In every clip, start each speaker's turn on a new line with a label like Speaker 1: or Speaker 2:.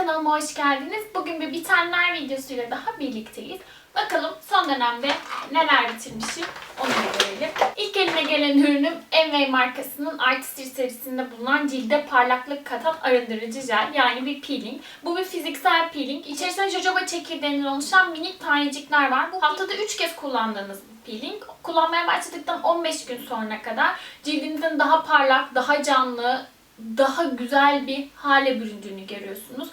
Speaker 1: kanalıma hoş geldiniz. Bugün bir bitenler videosuyla daha birlikteyiz. Bakalım son dönemde neler bitirmişim onu görelim. İlk elime gelen ürünüm Envy markasının Artistry serisinde bulunan cilde parlaklık katan arındırıcı jel yani bir peeling. Bu bir fiziksel peeling. İçerisinde jojoba çekirdeğinden oluşan minik tanecikler var. Bu haftada 3 kez kullandığınız peeling. Kullanmaya başladıktan 15 gün sonra kadar cildinizin daha parlak, daha canlı, daha güzel bir hale büründüğünü görüyorsunuz.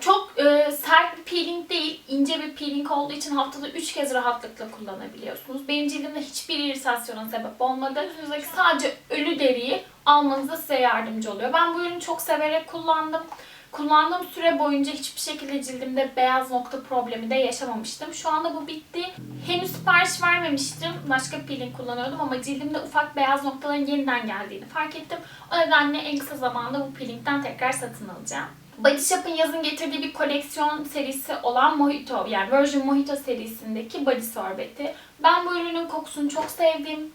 Speaker 1: Çok e, sert bir peeling değil, ince bir peeling olduğu için haftada 3 kez rahatlıkla kullanabiliyorsunuz. Benim cildimde hiçbir iritasyona sebep olmadı. Yüzünüzdeki sadece ölü deriyi almanıza size yardımcı oluyor. Ben bu ürünü çok severek kullandım. Kullandığım süre boyunca hiçbir şekilde cildimde beyaz nokta problemi de yaşamamıştım. Şu anda bu bitti. Henüz sipariş vermemiştim. Başka peeling kullanıyordum ama cildimde ufak beyaz noktaların yeniden geldiğini fark ettim. O nedenle en kısa zamanda bu peelingden tekrar satın alacağım. Body Shop'ın yazın getirdiği bir koleksiyon serisi olan Mojito yani Virgin Mojito serisindeki body sorbeti. Ben bu ürünün kokusunu çok sevdim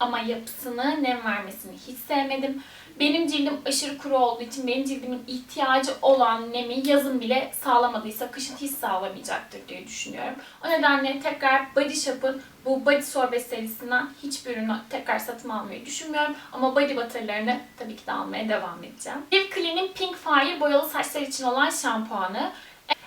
Speaker 1: ama yapısını, nem vermesini hiç sevmedim. Benim cildim aşırı kuru olduğu için benim cildimin ihtiyacı olan nemi yazın bile sağlamadıysa kışın hiç sağlamayacaktır diye düşünüyorum. O nedenle tekrar Body Shop'ın bu body sorbet serisinden hiçbir ürünü tekrar satın almayı düşünmüyorum. Ama body butterlarını tabii ki de almaya devam edeceğim. Live Clean'in Pink Fire boyalı saçlar için olan şampuanı.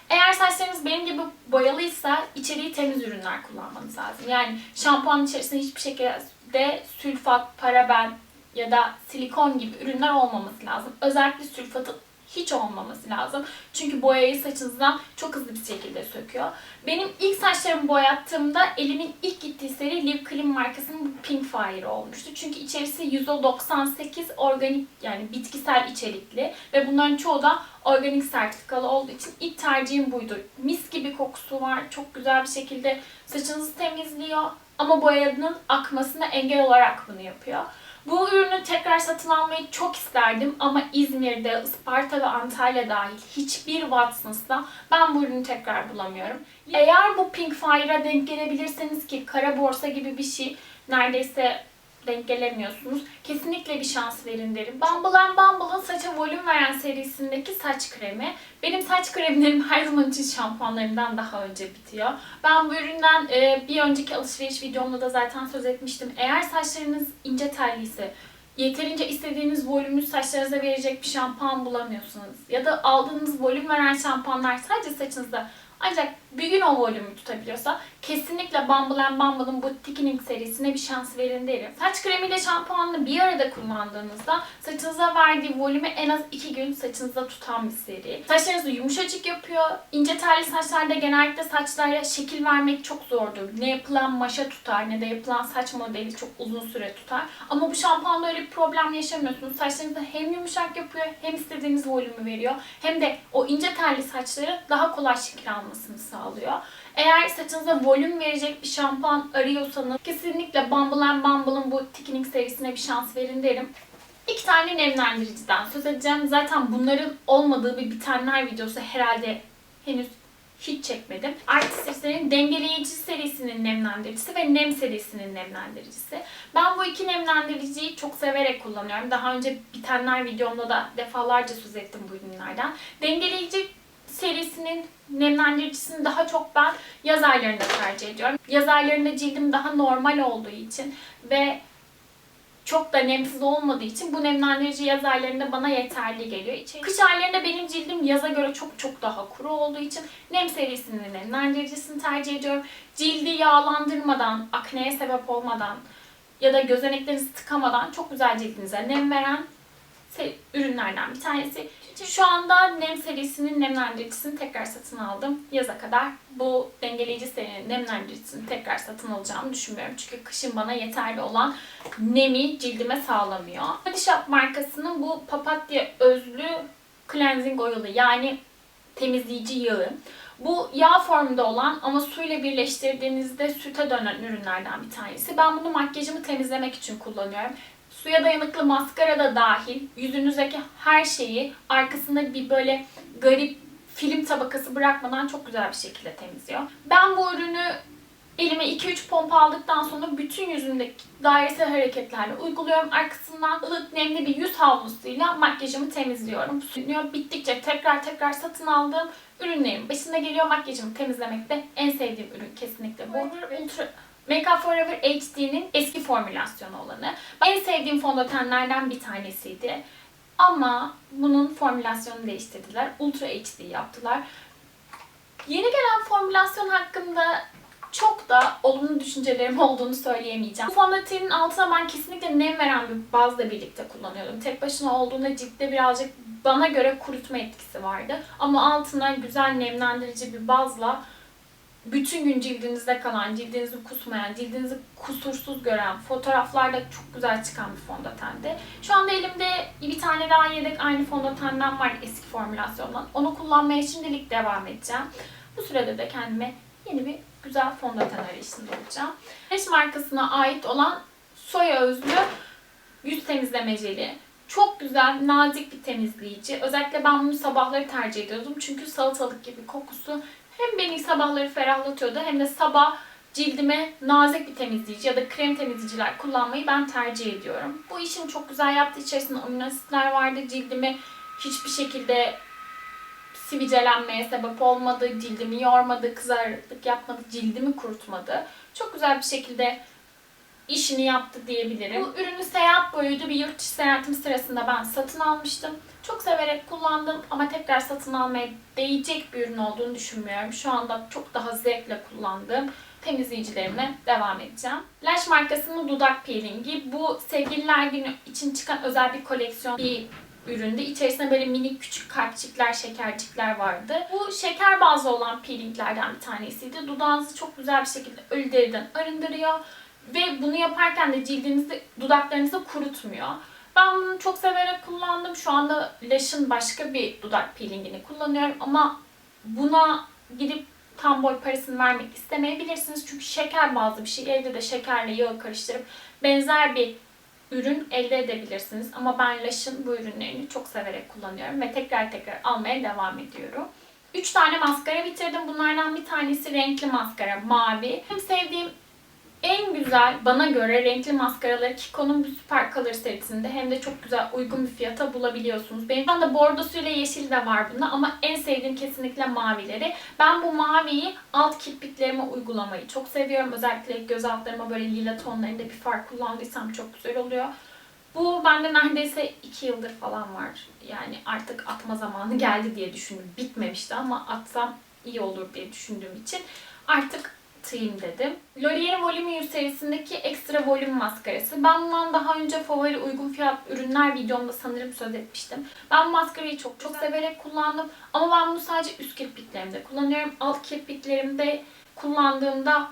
Speaker 1: Eğer saçlarınız benim gibi boyalıysa içeriği temiz ürünler kullanmanız lazım. Yani şampuanın içerisinde hiçbir şekilde sülfat, paraben ya da silikon gibi ürünler olmaması lazım. Özellikle sülfatın hiç olmaması lazım. Çünkü boyayı saçınızdan çok hızlı bir şekilde söküyor. Benim ilk saçlarımı boyattığımda elimin ilk gittiği seri Live Clean markasının Pink Fire olmuştu. Çünkü içerisi %98 organik yani bitkisel içerikli ve bunların çoğu da organik sertifikalı olduğu için ilk tercihim buydu. Mis gibi kokusu var. Çok güzel bir şekilde saçınızı temizliyor. Ama boyanın akmasına engel olarak bunu yapıyor. Bu ürünü tekrar satın almayı çok isterdim ama İzmir'de, Isparta ve Antalya dahil hiçbir Watson's'ta ben bu ürünü tekrar bulamıyorum. Eğer bu Pink Fire'a denk gelebilirseniz ki kara borsa gibi bir şey neredeyse denk gelemiyorsunuz. Kesinlikle bir şans verin derim. Bumble and Bumble'ın saça volüm veren serisindeki saç kremi. Benim saç kremlerim her zaman için şampuanlarımdan daha önce bitiyor. Ben bu üründen e, bir önceki alışveriş videomda da zaten söz etmiştim. Eğer saçlarınız ince telliyse, yeterince istediğiniz volümü saçlarınıza verecek bir şampuan bulamıyorsunuz ya da aldığınız volüm veren şampuanlar sadece saçınızda ancak bir gün o volümü tutabiliyorsa kesinlikle Bumble and Bumble'ın bu Thickening serisine bir şans verin derim. Saç kremiyle şampuanını bir arada kullandığınızda saçınıza verdiği volümü en az 2 gün saçınızda tutan bir seri. Saçlarınızı yumuşacık yapıyor. İnce telli saçlarda genellikle saçlara şekil vermek çok zordur. Ne yapılan maşa tutar ne de yapılan saç modeli çok uzun süre tutar. Ama bu şampuanla öyle bir problem yaşamıyorsunuz. Saçlarınızı hem yumuşak yapıyor hem istediğiniz volümü veriyor. Hem de o ince telli saçları daha kolay şekil almasını sağlıyor. Eğer saçınıza volüm verecek bir şampuan arıyorsanız kesinlikle Bumble and Bumble'ın bu Thickening serisine bir şans verin derim. İki tane nemlendiriciden söz edeceğim. Zaten bunların olmadığı bir bitenler videosu herhalde henüz hiç çekmedim. Artistry'nin dengeleyici serisinin nemlendiricisi ve nem serisinin nemlendiricisi. Ben bu iki nemlendiriciyi çok severek kullanıyorum. Daha önce bitenler videomda da defalarca söz ettim bu ürünlerden. Dengeleyici serisinin nemlendiricisini daha çok ben yaz aylarında tercih ediyorum. Yaz aylarında cildim daha normal olduğu için ve çok da nemsiz olmadığı için bu nemlendirici yaz aylarında bana yeterli geliyor. Kış aylarında benim cildim yaza göre çok çok daha kuru olduğu için nem serisinin nemlendiricisini tercih ediyorum. Cildi yağlandırmadan, akneye sebep olmadan ya da gözeneklerinizi tıkamadan çok güzel cildinize nem veren ürünlerden bir tanesi. Şu anda nem serisinin nemlendiricisini tekrar satın aldım. Yaza kadar bu dengeleyici serinin nemlendiricisini tekrar satın alacağımı düşünmüyorum. Çünkü kışın bana yeterli olan nemi cildime sağlamıyor. Body Shop markasının bu papatya özlü cleansing oil'ı yani temizleyici yağı. Bu yağ formunda olan ama suyla birleştirdiğinizde süte dönen ürünlerden bir tanesi. Ben bunu makyajımı temizlemek için kullanıyorum. Suya dayanıklı maskara da dahil yüzünüzdeki her şeyi arkasında bir böyle garip film tabakası bırakmadan çok güzel bir şekilde temizliyor. Ben bu ürünü Elime 2-3 pompa aldıktan sonra bütün yüzümdeki dairesel hareketlerle uyguluyorum. Arkasından ılık nemli bir yüz havlusuyla makyajımı temizliyorum. Sürünüyor. Bittikçe tekrar tekrar satın aldığım ürünlerin başında geliyor. Makyajımı temizlemekte en sevdiğim ürün kesinlikle bu. Ultra Make Up Forever HD'nin eski formülasyonu olanı. En sevdiğim fondötenlerden bir tanesiydi. Ama bunun formülasyonunu değiştirdiler. Ultra HD yaptılar. Yeni gelen formülasyon hakkında çok da olumlu düşüncelerim olduğunu söyleyemeyeceğim. Bu fondötenin altına ben kesinlikle nem veren bir bazla birlikte kullanıyordum. Tek başına olduğunda ciltte birazcık bana göre kurutma etkisi vardı. Ama altına güzel nemlendirici bir bazla bütün gün cildinizde kalan, cildinizi kusmayan, cildinizi kusursuz gören, fotoğraflarda çok güzel çıkan bir fondötendi. Şu anda elimde bir tane daha yedek aynı fondötenden var eski formülasyondan. Onu kullanmaya şimdilik devam edeceğim. Bu sürede de kendime yeni bir güzel fondöten arayışında olacağım. Fresh markasına ait olan soya özlü yüz temizleme jeli. Çok güzel, nazik bir temizleyici. Özellikle ben bunu sabahları tercih ediyordum. Çünkü salatalık gibi kokusu hem beni sabahları ferahlatıyordu hem de sabah cildime nazik bir temizleyici ya da krem temizleyiciler kullanmayı ben tercih ediyorum. Bu işini çok güzel yaptı. İçerisinde amino asitler vardı. Cildimi hiçbir şekilde sivilcelenmeye sebep olmadı. Cildimi yormadı, kızarıklık yapmadı, cildimi kurutmadı. Çok güzel bir şekilde işini yaptı diyebilirim. Bu ürünü seyahat boyuydu. Bir yurt dışı seyahatim sırasında ben satın almıştım. Çok severek kullandım ama tekrar satın almaya değecek bir ürün olduğunu düşünmüyorum. Şu anda çok daha zevkle kullandığım temizleyicilerime devam edeceğim. Lash markasının dudak peelingi. Bu sevgililer günü için çıkan özel bir koleksiyon bir üründü. İçerisinde böyle minik küçük kalpçikler, şekercikler vardı. Bu şeker bazlı olan peelinglerden bir tanesiydi. Dudağınızı çok güzel bir şekilde ölü deriden arındırıyor. Ve bunu yaparken de cildinizi, dudaklarınızı kurutmuyor. Ben bunu çok severek kullandım. Şu anda Lush'ın başka bir dudak peelingini kullanıyorum ama buna gidip tam boy parasını vermek istemeyebilirsiniz. Çünkü şeker bazlı bir şey. Evde de şekerle yağı karıştırıp benzer bir ürün elde edebilirsiniz. Ama ben Lush'ın bu ürünlerini çok severek kullanıyorum ve tekrar tekrar almaya devam ediyorum. 3 tane maskara bitirdim. Bunlardan bir tanesi renkli maskara, mavi. Hem sevdiğim en güzel bana göre renkli maskaraları Kiko'nun bu Super Color serisinde hem de çok güzel uygun bir fiyata bulabiliyorsunuz. Benim şu anda bordosu ile yeşil de var bunda ama en sevdiğim kesinlikle mavileri. Ben bu maviyi alt kirpiklerime uygulamayı çok seviyorum. Özellikle göz altlarıma böyle lila tonlarında bir far kullandıysam çok güzel oluyor. Bu bende neredeyse 2 yıldır falan var. Yani artık atma zamanı geldi diye düşündüm. Bitmemişti ama atsam iyi olur diye düşündüğüm için artık atayım dedim. L'Oreal'in Volume 100 serisindeki ekstra volüm maskarası. Ben bundan daha önce favori uygun fiyat ürünler videomda sanırım söz etmiştim. Ben bu maskarayı çok çok severek kullandım. Ama ben bunu sadece üst kirpiklerimde kullanıyorum. Alt kirpiklerimde kullandığımda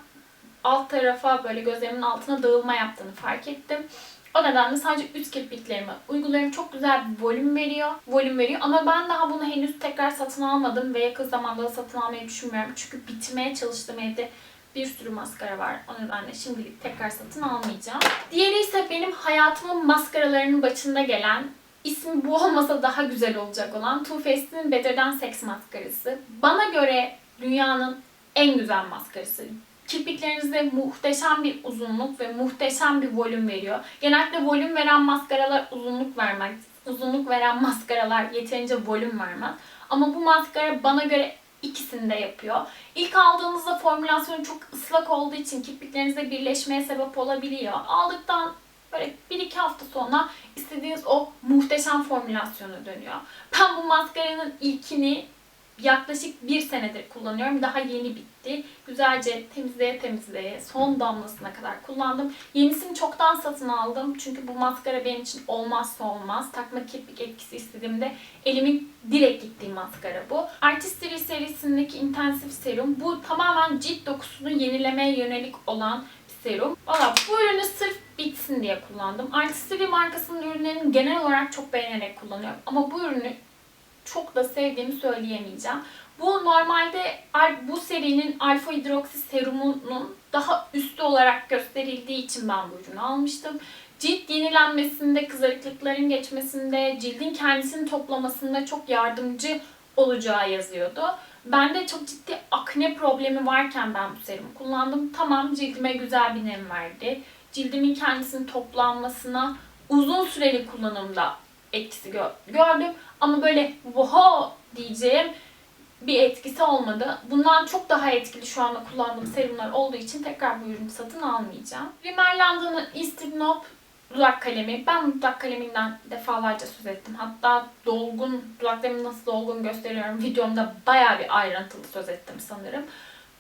Speaker 1: alt tarafa böyle gözlerimin altına dağılma yaptığını fark ettim. O nedenle sadece üst kirpiklerime uyguluyorum. Çok güzel bir volüm veriyor. Volüm veriyor. Ama ben daha bunu henüz tekrar satın almadım ve yakın zamanda da satın almayı düşünmüyorum. Çünkü bitmeye çalıştım evde bir sürü maskara var. O nedenle şimdilik tekrar satın almayacağım. Diğeri ise benim hayatımın maskaralarının başında gelen ismi bu olmasa daha güzel olacak olan Too Faced'in Better Sex maskarası. Bana göre dünyanın en güzel maskarası. Kirpiklerinizde muhteşem bir uzunluk ve muhteşem bir volüm veriyor. Genellikle volüm veren maskaralar uzunluk vermez. Uzunluk veren maskaralar yeterince volüm vermez. Ama bu maskara bana göre ikisini de yapıyor. İlk aldığınızda formülasyonu çok ıslak olduğu için kirpiklerinizde birleşmeye sebep olabiliyor. Aldıktan böyle 1-2 hafta sonra istediğiniz o muhteşem formülasyona dönüyor. Ben bu maskaranın ilkini yaklaşık bir senedir kullanıyorum. Daha yeni bitti. Güzelce temizleye temizleye son damlasına kadar kullandım. Yenisini çoktan satın aldım. Çünkü bu maskara benim için olmazsa olmaz. Takma kirpik etkisi istediğimde elimin direkt gittiği maskara bu. Artistry serisindeki intensif serum. Bu tamamen cilt dokusunu yenilemeye yönelik olan serum. Valla bu ürünü sırf bitsin diye kullandım. Artistry markasının ürünlerini genel olarak çok beğenerek kullanıyorum. Ama bu ürünü çok da sevdiğimi söyleyemeyeceğim. Bu normalde bu serinin alfa hidroksi serumunun daha üstü olarak gösterildiği için ben bu ürünü almıştım. Cilt yenilenmesinde, kızarıklıkların geçmesinde, cildin kendisini toplamasında çok yardımcı olacağı yazıyordu. Bende çok ciddi akne problemi varken ben bu serumu kullandım. Tamam cildime güzel bir nem verdi. Cildimin kendisinin toplanmasına uzun süreli kullanımda etkisi gö- gördüm. Ama böyle wow diyeceğim bir etkisi olmadı. Bundan çok daha etkili şu anda kullandığım serumlar olduğu için tekrar bu ürünü satın almayacağım. Rimmel London'ın Knob dudak kalemi. Ben dudak kaleminden defalarca söz ettim. Hatta dolgun, dudaklarımı nasıl dolgun gösteriyorum videomda bayağı bir ayrıntılı söz ettim sanırım.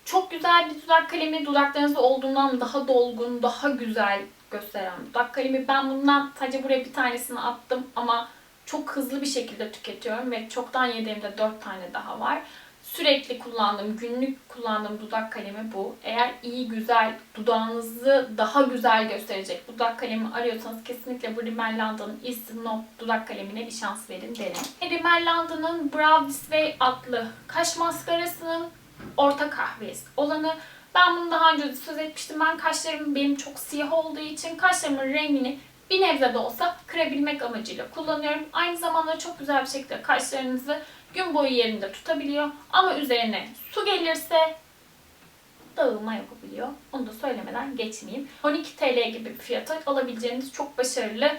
Speaker 1: Çok güzel bir dudak kalemi. Dudaklarınızda olduğundan daha dolgun, daha güzel gösteren dudak kalemi. Ben bundan sadece buraya bir tanesini attım ama çok hızlı bir şekilde tüketiyorum ve çoktan yediğimde 4 tane daha var. Sürekli kullandığım, günlük kullandığım dudak kalemi bu. Eğer iyi, güzel, dudağınızı daha güzel gösterecek dudak kalemi arıyorsanız kesinlikle bu Rimmel Eastern Knob dudak kalemine bir şans verin derim. Rimmel London'ın Brow This Way adlı kaş maskarasının orta kahvesi olanı. Ben bunu daha önce söz etmiştim. Ben kaşlarım benim çok siyah olduğu için kaşlarımın rengini bir nebze de olsa kırabilmek amacıyla kullanıyorum. Aynı zamanda çok güzel bir şekilde kaşlarınızı gün boyu yerinde tutabiliyor. Ama üzerine su gelirse dağılma yapabiliyor. Onu da söylemeden geçmeyeyim. 12 TL gibi bir fiyata alabileceğiniz çok başarılı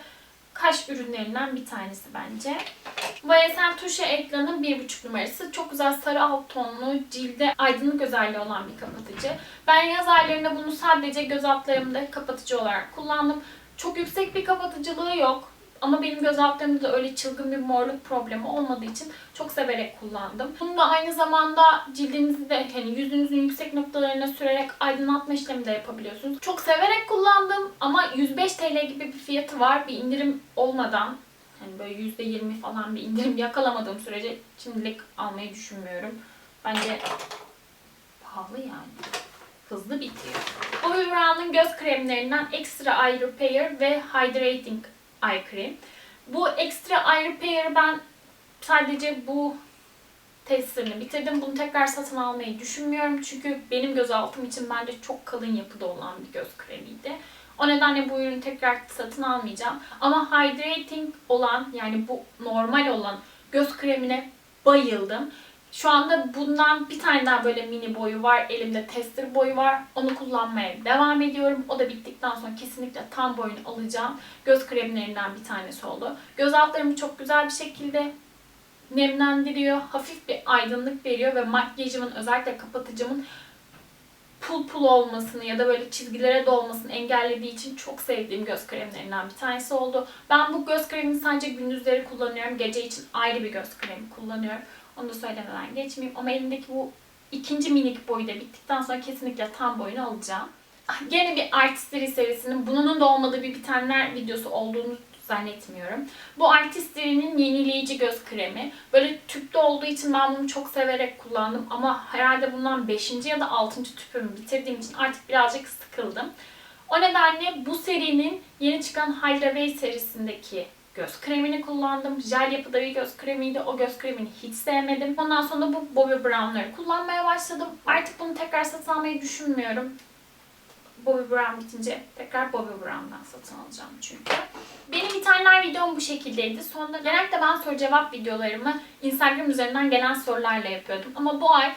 Speaker 1: kaş ürünlerinden bir tanesi bence. YSL Tuşe ekranın 1.5 numarası. Çok güzel sarı alt tonlu, cilde aydınlık özelliği olan bir kapatıcı. Ben yaz aylarında bunu sadece göz altlarımda kapatıcı olarak kullandım. Çok yüksek bir kapatıcılığı yok. Ama benim göz altlarımda da öyle çılgın bir morluk problemi olmadığı için çok severek kullandım. Bunu da aynı zamanda cildinizi de hani yüzünüzün yüksek noktalarına sürerek aydınlatma işlemi de yapabiliyorsunuz. Çok severek kullandım ama 105 TL gibi bir fiyatı var. Bir indirim olmadan hani böyle %20 falan bir indirim yakalamadığım sürece şimdilik almayı düşünmüyorum. Bence pahalı yani. Hızlı bitiyor. Bobbi Brown'un göz kremlerinden Extra Eye Repair ve Hydrating Eye Cream. Bu Extra Eye Repair'ı ben sadece bu testlerini bitirdim. Bunu tekrar satın almayı düşünmüyorum. Çünkü benim göz altım için bence çok kalın yapıda olan bir göz kremiydi. O nedenle bu ürünü tekrar satın almayacağım. Ama hydrating olan yani bu normal olan göz kremine bayıldım. Şu anda bundan bir tane daha böyle mini boyu var. Elimde tester boyu var. Onu kullanmaya devam ediyorum. O da bittikten sonra kesinlikle tam boyunu alacağım. Göz kremlerinden bir tanesi oldu. Göz altlarımı çok güzel bir şekilde nemlendiriyor. Hafif bir aydınlık veriyor ve makyajımın özellikle kapatıcımın pul pul olmasını ya da böyle çizgilere dolmasını engellediği için çok sevdiğim göz kremlerinden bir tanesi oldu. Ben bu göz kremini sadece gündüzleri kullanıyorum. Gece için ayrı bir göz kremi kullanıyorum. Onu da söylemeden geçmeyeyim. Ama elimdeki bu ikinci minik boyu da bittikten sonra kesinlikle tam boyunu alacağım. Gene bir Artistry serisinin bunun da olmadığı bir bitenler videosu olduğunu zannetmiyorum. Bu Artistry'nin yenileyici göz kremi. Böyle tüpte olduğu için ben bunu çok severek kullandım. Ama herhalde bundan 5. ya da 6. tüpümü bitirdiğim için artık birazcık sıkıldım. O nedenle bu serinin yeni çıkan Hydra serisindeki göz kremini kullandım. Jel yapıda bir göz kremiydi. O göz kremini hiç sevmedim. Ondan sonra bu Bobbi Brown'ları kullanmaya başladım. Artık bunu tekrar satın almayı düşünmüyorum. Bobbi Brown bitince tekrar Bobbi Brown'dan satın alacağım çünkü. Benim bitenler videom bu şekildeydi. Sonra genellikle ben soru cevap videolarımı Instagram üzerinden gelen sorularla yapıyordum. Ama bu ay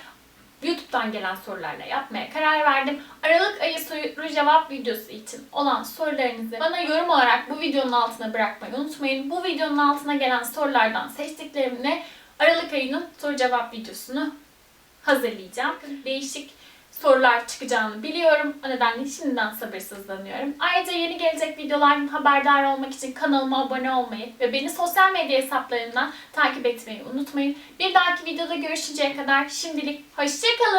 Speaker 1: YouTube'dan gelen sorularla yapmaya karar verdim. Aralık ayı soru cevap videosu için olan sorularınızı bana yorum olarak bu videonun altına bırakmayı unutmayın. Bu videonun altına gelen sorulardan seçtiklerimle Aralık ayının soru cevap videosunu hazırlayacağım. Değişik sorular çıkacağını biliyorum. O nedenle şimdiden sabırsızlanıyorum. Ayrıca yeni gelecek videolardan haberdar olmak için kanalıma abone olmayı ve beni sosyal medya hesaplarımdan takip etmeyi unutmayın. Bir dahaki videoda görüşünceye kadar şimdilik hoşçakalın.